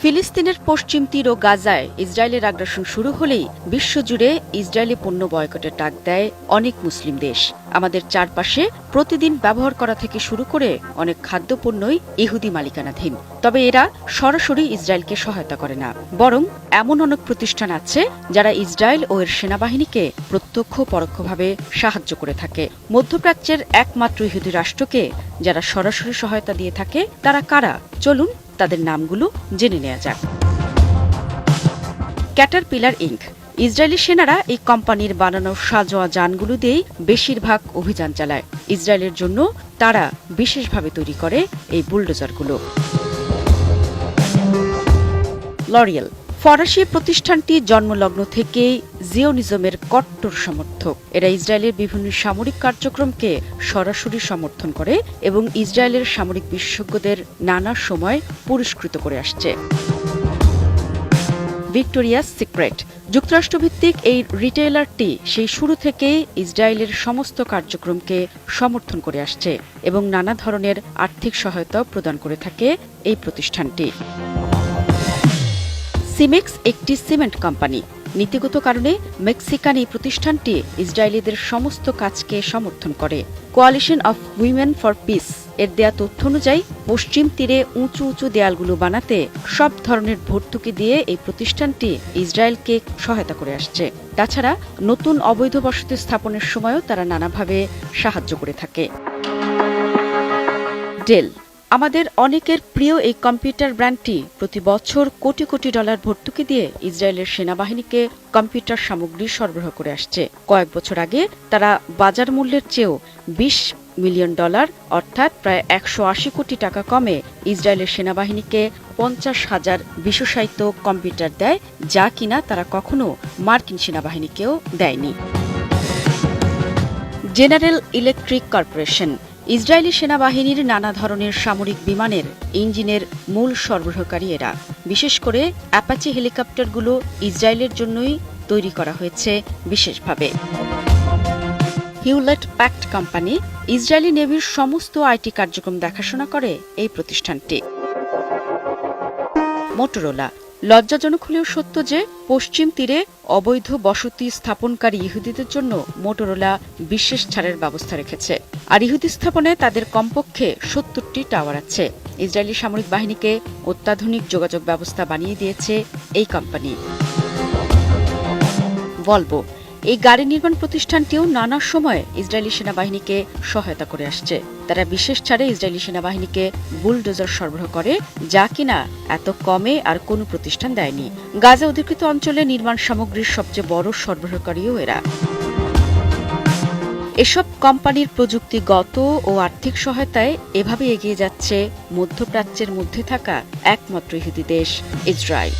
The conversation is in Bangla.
ফিলিস্তিনের পশ্চিম তীর ও গাজায় ইসরায়েলের আগ্রাসন শুরু হলেই বিশ্বজুড়ে ইসরায়েলি পণ্য বয়কটের ডাক দেয় অনেক মুসলিম দেশ। আমাদের চারপাশে প্রতিদিন ব্যবহার করা থেকে শুরু করে অনেক খাদ্যপণ্যই ইহুদি মালিকানাধীন। তবে এরা সরাসরি ইসরায়েলকে সহায়তা করে না। বরং এমন অনেক প্রতিষ্ঠান আছে যারা ইসরায়েল ও এর সেনাবাহিনীকে প্রত্যক্ষ পরোক্ষভাবে সাহায্য করে থাকে। মধ্যপ্রাচ্যের একমাত্র ইহুদি রাষ্ট্রকে যারা সরাসরি সহায়তা দিয়ে থাকে, তারা কারা? চলুন তাদের নামগুলো জেনে নেওয়া যাক। ক্যাটারপিলার ইঙ্ক, ইসরায়েলি সেনারা এই কোম্পানির বানানো সাজোয়া যানগুলো দিয়েই বেশিরভাগ অভিযান চালায়। ইসরায়েলের জন্য তারা বিশেষভাবে তৈরি করে এই বুলডোজারগুলো। লরিয়েল ফরাসি প্রতিষ্ঠানটি জন্মলগ্ন থেকেই জিওনিজমের কট্টর সমর্থক। এরা ইসরায়েলের বিভিন্ন সামরিক কার্যক্রমকে সরাসরি সমর্থন করে এবং ইসরায়েলের সামরিক বিশেষজ্ঞদের নানা সময় পুরস্কৃত করে আসছে। Victoria Secret. যুক্তরাষ্ট্রভিত্তিক এই রিটেইলারটি সেই শুরু থেকেই ইসরায়েলের সমস্ত কার্যক্রমকে সমর্থন করে আসছে এবং নানা ধরনের আর্থিক সহায়তা প্রদান করে থাকে এই প্রতিষ্ঠানটি। সিমেক্স একটি সিমেন্ট কোম্পানি। নীতিগত কারণে মেক্সিকান এই প্রতিষ্ঠানটি ইসরায়েলিদের সমস্ত কাজকে সমর্থন করে। Coalition of women for peace এর দেয়া তথ্য অনুযায়ী, পশ্চিম তীরে উঁচু উঁচু দেয়ালগুলো বানাতে সব ধরনের ভর্তুকি দিয়ে এই প্রতিষ্ঠানটি ইসরায়েলকে সহায়তা করে আসছে। তাছাড়া নতুন অবৈধ বসতি স্থাপনের সময়ও তারা নানাভাবে সাহায্য করে থাকে। ডেল আমাদের অনেকের প্রিয় এই কম্পিউটার ব্র্যান্ডটি প্রতি বছর কোটি কোটি ডলার ভর্তুকি দিয়ে ইসরায়েলের সেনাবাহিনীকে কম্পিউটার সামগ্রী সরবরাহ করে আসছে। কয়েক বছর আগে তারা বাজার মূল্যের চেয়েও বিশ মিলিয়ন ডলার, অর্থাৎ প্রায় একশো আশি কোটি টাকা কমে ইসরায়েলের সেনাবাহিনীকে পঞ্চাশ হাজার বিশেষায়িত কম্পিউটার দেয়, যা কিনা তারা কখনো মার্কিন সেনাবাহিনীকেও দেয়নি। জেনারেল ইলেকট্রিক কর্পোরেশন ইসরায়েলি সেনাবাহিনীর নানা ধরনের সামরিক বিমানের ইঞ্জিনের মূল সরবরাহকারী এরা। বিশেষ করে অ্যাপাচি হেলিকপ্টারগুলো ইসরায়েলের জন্যই তৈরি করা হয়েছে বিশেষভাবে। হিউলেট প্যাক্ট কোম্পানি ইসরায়েলি নেভির সমস্ত আইটি কার্যক্রম দেখাশোনা করে এই প্রতিষ্ঠানটি। মোটরোলা লজ্জাজনক হলেও সত্য যে পশ্চিম তীরে অবৈধ বসতি স্থাপনকারী ইহুদিদের জন্য মোটরোলা বিশেষ ছাড়ের ব্যবস্থা রেখেছে। আর ইহুদি স্থাপনে তাদের কমপক্ষে সত্তরটি টাওয়ার আছে। ইসরায়েলি সামরিক বাহিনীকে অত্যাধুনিক যোগাযোগ ব্যবস্থা বানিয়ে দিয়েছে এই কোম্পানি। এই গাড়ি নির্মাণ প্রতিষ্ঠানটিও নানা সময় ইসরায়েলি সেনাবাহিনীকে সহায়তা করে আসছে। তারা বিশেষ ছাড়ে ইসরায়েলি সেনাবাহিনীকে বুলডোজার সরবরাহ করে, যা কিনা এত কমে আর কোনো প্রতিষ্ঠান দেয়নি। গাজা অধিকৃত অঞ্চলে নির্মাণ সামগ্রীর সবচেয়ে বড় সরবরাহকারীও এরা। এসব কোম্পানির প্রযুক্তিগত ও আর্থিক সহায়তায় এভাবে এগিয়ে যাচ্ছে মধ্যপ্রাচ্যের মধ্যে থাকা একমাত্র ইহুদি দেশ, ইসরায়েল।